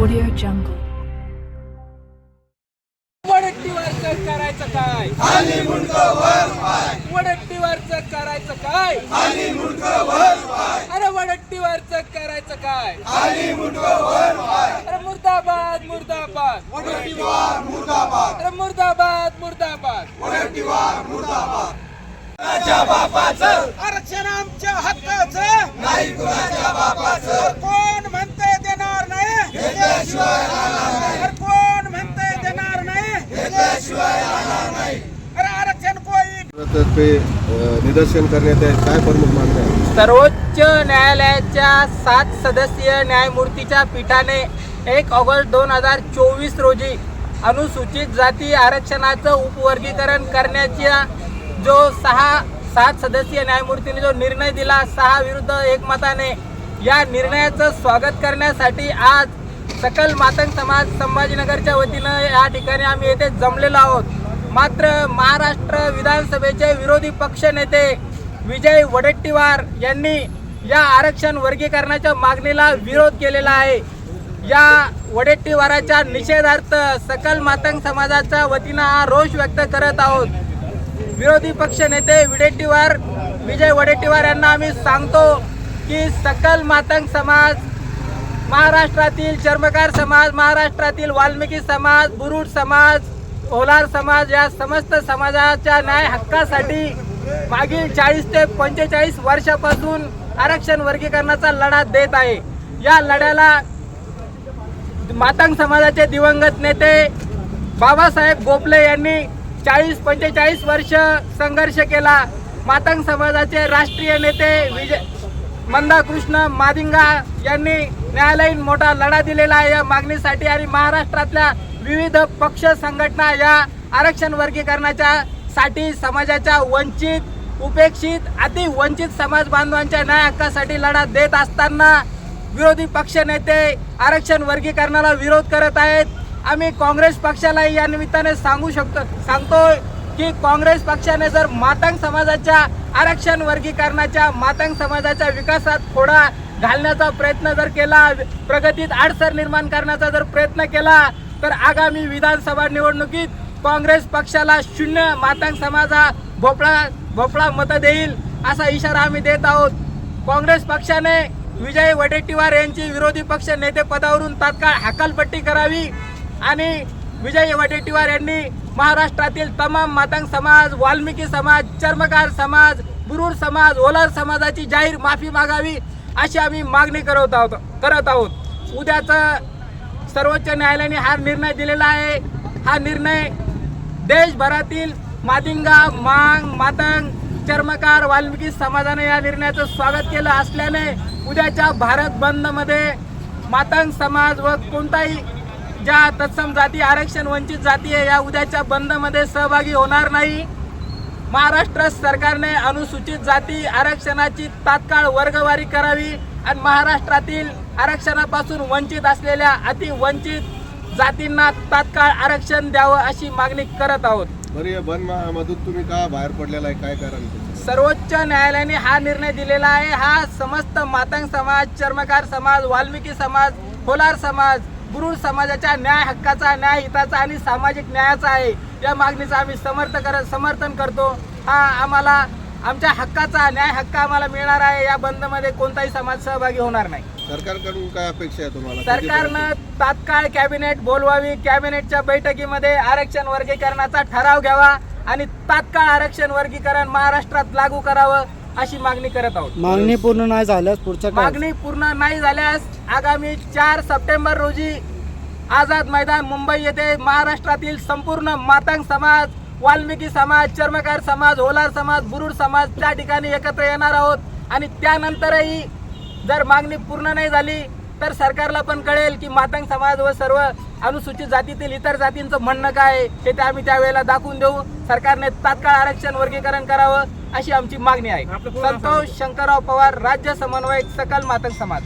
Audio Jungle. वडट्टीवरचं करायचं काय? वडट्टीवरचं करायचं काय? अरे वडट्टीवरचं करायचं काय? अरे मुर्दाबाद मुर्दाबाद. अरे मुर्दाबाद मुर्दाबाद. आरक्षण आमच्या हक्काचं. नाही कोण म्हणतंय देणार नाही? कोण म्हणतंय देणार नाही? अरे आरक्षण कोई तर्फे अ, निदर्शन करण्यात आहे काय प्रमुख मागण्या सर्वोच्च न्यायालयाच्या सात सदस्यीय न्यायमूर्तीच्या पीठाने एक ऑगस्ट दोन हजार चोवीस रोजी अनुसूचित जाती आरक्षणाचं उपवर्गीकरण करण्याच्या जो सहा सात सदस्यीय न्यायमूर्तीने जो निर्णय दिला सहा विरुद्ध एकमताने या निर्णयाचं स्वागत करण्यासाठी आज सकल मातंग समाज संभाजीनगरच्या वतीनं या ठिकाणी आम्ही येथे जमलेलो आहोत. मात्र महाराष्ट्र विधानसभेचे विरोधी पक्ष नेते विजय वडेट्टीवार यांनी या आरक्षण वर्गीकरणाच्या मागणीला विरोध केलेला आहे. या वडेट्टीवाराच्या निषेधार्थ सकल मातंग समाजाच्या वतीनं हा रोष व्यक्त करत आहोत. विरोधी पक्ष नेते विडेट्टीवार विजय वडेट्टीवार यांना आम्ही सांगतो की सकल मातंग समाज महाराष्ट्रातील चर्मकार समाज महाराष्ट्रातील वाल्मिकी समाज बुरुड समाज ओलार समाज या समस्त समाजाच्या न्याय हक्कासाठी मागील चाळीस ते पंचेचाळीस वर्षापासून आरक्षण वर्गीकरणाचा लढा देत आहे. या लढ्याला मातंग समाजाचे दिवंगत नेते बाबासाहेब गोपले यांनी चाळीस पंचेचाळीस वर्ष संघर्ष केला. मातंग समाजाचे राष्ट्रीय नेते विजय मंदाकृष्ण मादिंगा यांनी न्यायालयीन मोठा लढा दिलेला आहे. या मागणीसाठी आणि महाराष्ट्रातल्या विविध पक्ष संघटना या आरक्षण वर्गीकरणाच्या साठी समाजाच्या वंचित उपेक्षित अति वंचित समाज बांधवांच्या न्याय हक्कासाठी लढा देत असताना विरोधी पक्ष नेते आरक्षण वर्गीकरणाला विरोध करत आहेत. आम्ही काँग्रेस पक्षाला या निमित्ताने सांगू शकतो सांगतोय की काँग्रेस पक्षाने जर मातंग समाजाच्या आरक्षण वर्गीकरणाच्या मातंग समाजाच्या विकासात थोडा घालण्याचा प्रयत्न जर केला प्रगतीत अडसर निर्माण करण्याचा जर प्रयत्न केला तर आगामी विधानसभा निवडणुकीत काँग्रेस पक्षाला शून्य मातंग समाज हा भोपळा भोपळा मतं देईल असा इशारा आम्ही देत आहोत. काँग्रेस पक्षाने विजय वडेट्टीवार यांची विरोधी पक्ष नेते पदावरून तात्काळ हकालपट्टी करावी. आणि विजय वडेट्टीवार यांनी महाराष्ट्रातील तमाम मातंग समाज वाल्मिकी समाज चर्मकार समाज बुरुड समाज ओलार समाजाची जाहीर माफी मागावी अशी आम्ही मागणी करत आहोत करत आहोत. उद्याचं सर्वोच्च न्यायालयाने हा निर्णय दिलेला आहे. हा निर्णय देशभरातील मादिंगा मांग मातंग चर्मकार वाल्मिकी समाजाने या निर्णयाचं स्वागत केलं असल्याने उद्याच्या भारत बंदमध्ये मातंग समाज व कोणताही ज्या तत्सम जाती आरक्षण वंचित जाती आहे या उद्याच्या बंदमध्ये सहभागी होणार नाही. महाराष्ट्र सरकारने अनुसूचित जाती आरक्षणाची तात्काळ वर्गवारी करावी आणि महाराष्ट्रातील आरक्षणापासून वंचित असलेल्या अति वंचित जातींना तात्काळ आरक्षण द्यावं अशी मागणी करत आहोत. तुम्ही का बाहेर पडलेला आहे? काय कारण? सर्वोच्च न्यायालयाने हा निर्णय दिलेला आहे. हा समस्त मातंग समाज चर्मकार समाज वाल्मिकी समाज होलार समाज गुरुड समाजाच्या न्याय हक्काचा न्याय हिताचा आणि सामाजिक न्यायाचा आहे. या मागणीचं आम्ही समर्थ कर समर्थन करतो. हा आम्हाला आमच्या हक्काचा न्याय हक्क आम्हाला मिळणार आहे. या बंदमध्ये कोणताही समाज सहभागी होणार नाही. सरकारकडून काय अपेक्षा आहे तुम्हाला? सरकारनं तात्काळ कॅबिनेट बोलवावी. कॅबिनेटच्या बैठकीमध्ये आरक्षण वर्गीकरणाचा ठराव घ्यावा आणि तात्काळ आरक्षण वर्गीकरण महाराष्ट्रात लागू करावं अशी मागणी करत आहोत. मागणी पूर्ण नाही झाल्यास पुढच्या मागणी पूर्ण नाही झाल्यास आगामी चार सप्टेंबर रोजी आझाद मैदान मुंबई येथे महाराष्ट्रातील संपूर्ण मातंग समाज वाल्मिकी समाज चर्मकार समाज होलार समाज बुरुड समाज त्या ठिकाणी एकत्र येणार आहोत. आणि त्यानंतरही जर मागणी पूर्ण नाही झाली तर सरकारला पण कळेल की मातंग समाज व सर्व अनुसूचित जातीतील इतर जातींचं म्हणणं काय आहे हे ते आम्ही त्यावेळेला दाखवून देऊ. सरकारने तात्काळ आरक्षण वर्गीकरण करावं अशी आमची मागणी आहे. संतोष शंकरराव पवार राज्य समन्वयक सकल मातंग समाज.